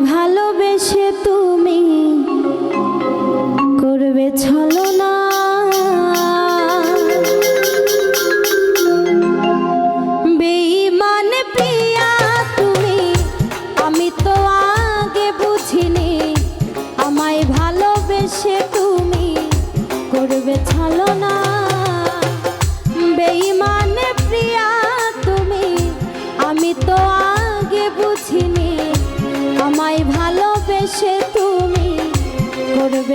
ভালোবেসে তুমি করবে ছলো না প্রিয়া, তুমি, আমি তো আগে বুঝিনি। আমায় ভালোবেসে তুমি করবে না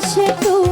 chegou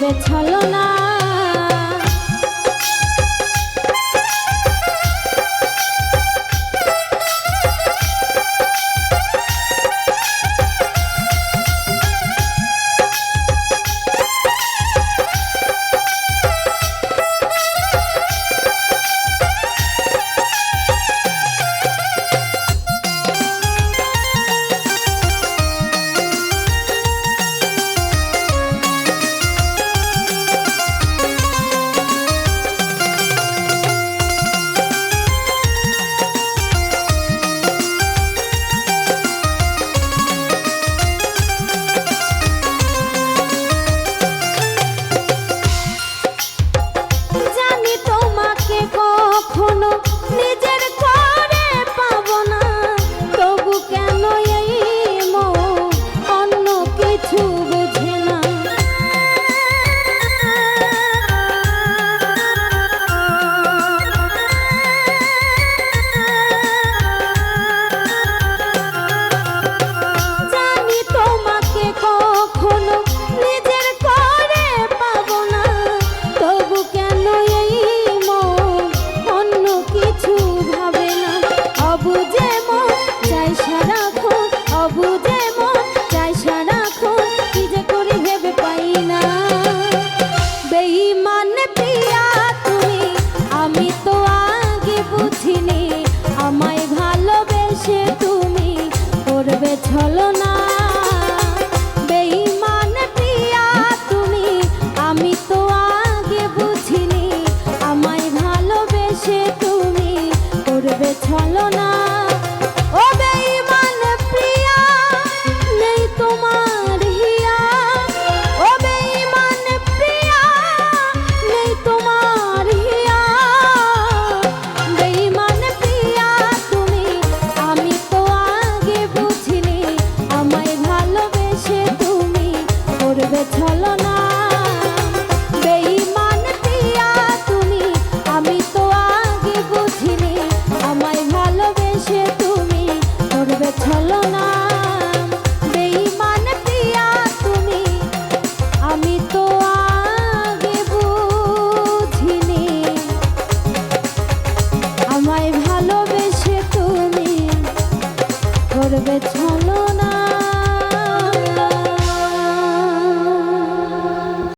করবে ছলো